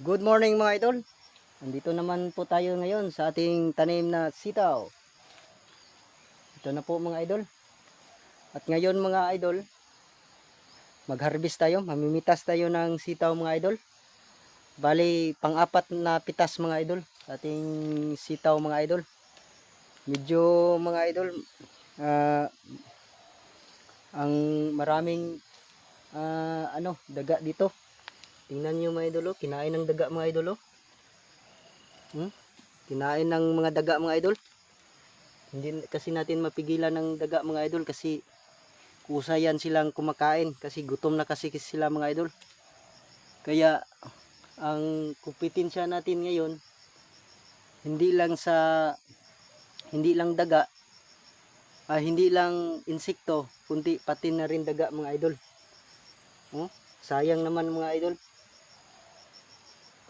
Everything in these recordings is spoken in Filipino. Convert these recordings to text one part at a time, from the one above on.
Good morning mga idol. Nandito naman po tayo ngayon sa ating tanim na sitaw. Ito na po mga idol. At ngayon mga idol, mag-harvest tayo, mamimitas tayo ng sitaw mga idol. Bali, pang-apat na pitas mga idol, ating sitaw mga idol. Medyo mga idol, ah, ang maraming ah, ano, daga dito. Tingnan nyo mga idol, oh. kinain ng daga mga idol. oh. Hmm? Kinain ng mga daga mga idol. Hindi kasi natin mapigilan ng daga mga idol kasi kusa yan silang kumakain kasi gutom na kasi sila mga idol. Kaya ang kompetensya natin ngayon hindi lang sa hindi lang daga ah, hindi lang insekto kundi pati na rin daga mga idol. Oh, sayang naman mga idol.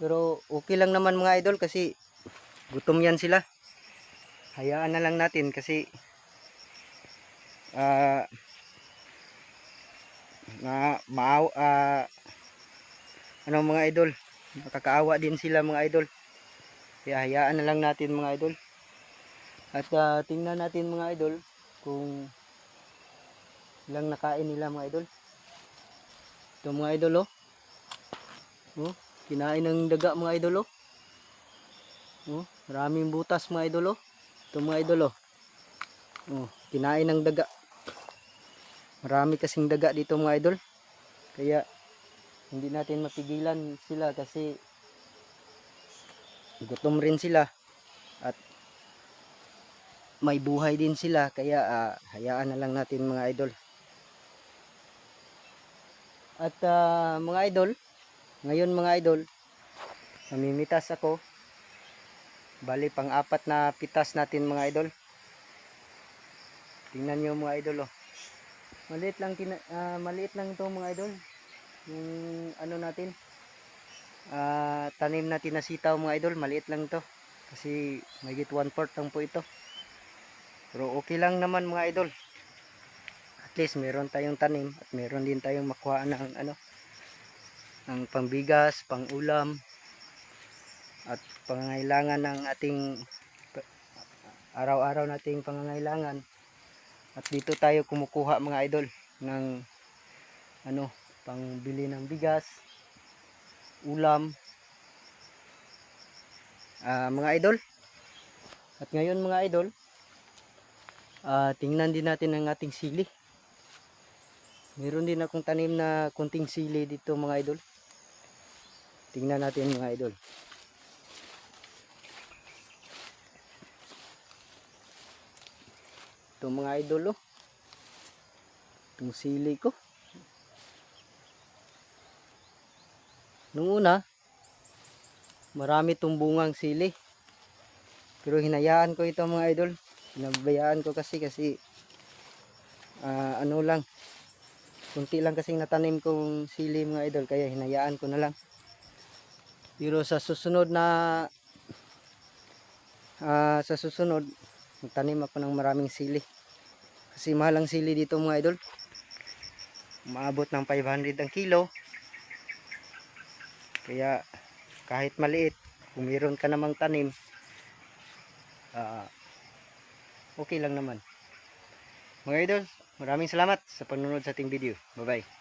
Pero okay lang naman mga idol kasi gutom yan sila. Hayaan na lang natin kasi ah na maaw ah, ano mga idol nakakaawa din sila mga idol. Kaya hayaan na lang natin mga idol. At ah, tingnan natin mga idol kung ilang nakain nila mga idol. Ito mga idol oh, oh kinain ng daga mga idol oh. Oh, maraming butas mga idol oh. Ito mga idol oh. Oh, kinain ng daga. Marami kasing daga dito mga idol. Kaya hindi natin mapigilan sila kasi gutom rin sila at may buhay din sila kaya ah, hayaan na lang natin mga idol. At ah, mga idol, ngayon mga idol, mamimitas ako. Bali pang apat na pitas natin mga idol. Tingnan nyo mga idol oh. Maliit lang tina- ah, maliit lang to mga idol. Yung ano natin. ah, tanim natin na sitaw mga idol, maliit lang to. Kasi mayigit 1 fourth lang po ito. Pero okay lang naman mga idol. At least meron tayong tanim at meron din tayong makuha ng ano ng pambigas, pangulam at pangangailangan ng ating araw-araw nating pangangailangan. At dito tayo kumukuha mga idol ng ano, pangbili ng bigas, ulam. Ah, mga idol. At ngayon mga idol, ah, tingnan din natin ang ating sili. Meron din akong tanim na kunting sili dito mga idol. Tingnan natin mga idol. Ito mga idol oh. Itong sili ko. Nung una, marami itong bungang sili. Pero hinayaan ko ito mga idol. Pinabayaan ko kasi kasi ah, ano lang. Kunti lang kasing natanim kong sili mga idol kaya hinayaan ko na lang. Pero sa susunod na ah, sa susunod magtanim ako ng maraming sili. Kasi mahal ang sili dito mga idol. Maabot ng 500 ang kilo. Kaya kahit maliit, kung meron ka namang tanim, ah, okay lang naman. Mga idol, maraming salamat sa panonood sa ating video. Bye-bye.